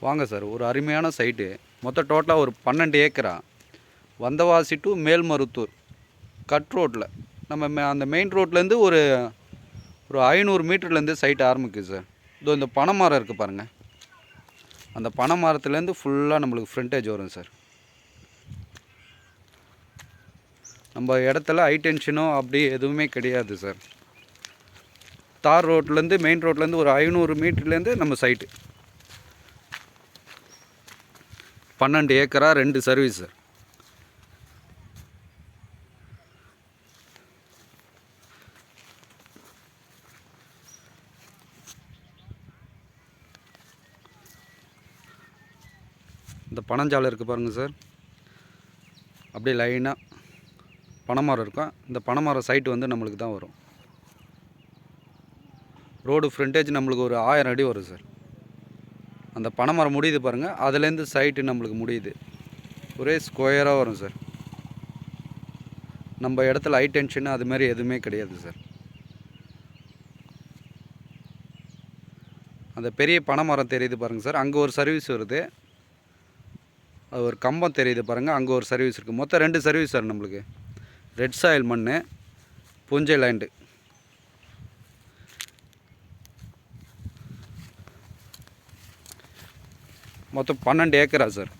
வாங்க சார் ஒரு அருமையான சைட்டு. மொத்தம் டோட்டலாக ஒரு பன்னெண்டு ஏக்கரா. வந்தவாசி டு மேல்மருத்தூர் கட் ரோட்டில் நம்ம மே- அந்த மெயின் ரோட்லேருந்து ஒரு ஒரு ஐநூறு மீட்டர்லேருந்து சைட் ஆரம்பிக்குது சார். இதோ இந்த பனை மரம் இருக்குது பாருங்கள் அந்த பனை மரத்துலேருந்து ஃபுல்லாக நம்மளுக்கு ஃப்ரண்டேஜ் வரும் சார். நம்ம இடத்துல ஹை டென்ஷனோ அப்படி எதுவுமே கிடையாது சார். தார் ரோட்லேருந்து மெயின் ரோட்லேருந்து ஒரு ஐநூறு மீட்டர்லேருந்து நம்ம சைட்டு. பன்னெண்டு ஏக்கரா ரெண்டு சர்வீஸ் சார் இந்த பனஞ்சாலை இருக்குது பாருங்கள் சார். அப்படியே லைனாக பனைமரம் இருக்கும் இந்த பனைமரம் சைட்டு வந்து நம்மளுக்கு தான் வரும். ரோடு ஃப்ரண்டேஜ் நம்மளுக்கு ஒரு ஆயிரம் அடி வரும் சார். அந்த பனைமரம் முடியுது பாருங்கள் அதுலேருந்து சைட்டு நம்மளுக்கு முடியுது. ஒரே ஸ்கொயராக வரும் சார் நம்ம இடத்துல ஹை டென்ஷன் அதுமாரி எதுவுமே கிடையாது சார் அந்த பெரிய பனைமரம் தெரியுது பாருங்கள் சார் அங்கே ஒரு சர்வீஸ் வருது. அது ஒரு கம்பம் தெரியுது பாருங்கள் அங்கே ஒரு சர்வீஸ் இருக்குது மொத்தம் ரெண்டு சர்வீஸ் சார் நம்மளுக்கு. ரெட் சாயில் மண் புஞ்சை லேண்டு மொத்தம் பன்னெண்டு ஏக்கரா சார்.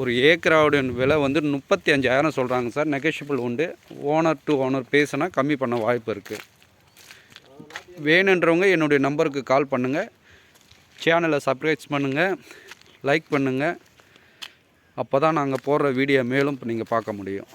ஒரு ஏக்கராவுடைய விலை வந்து முப்பத்தி அஞ்சாயிரம் சொல்கிறாங்க சார். நெகஷியபிள் உண்டு. ஓனர் டு ஓனர் பேசினா கம்மி பண்ண வாய்ப்பு இருக்குது வேணுன்றவங்க என்னுடைய நம்பருக்கு கால் பண்ணுங்கள் சேனலை சப்ஸ்கிரைப் பண்ணுங்கள் லைக் பண்ணுங்கள் அப்போ தான் நாங்கள் போடுற வீடியோ மேலும் நீங்கள் பார்க்க முடியும்.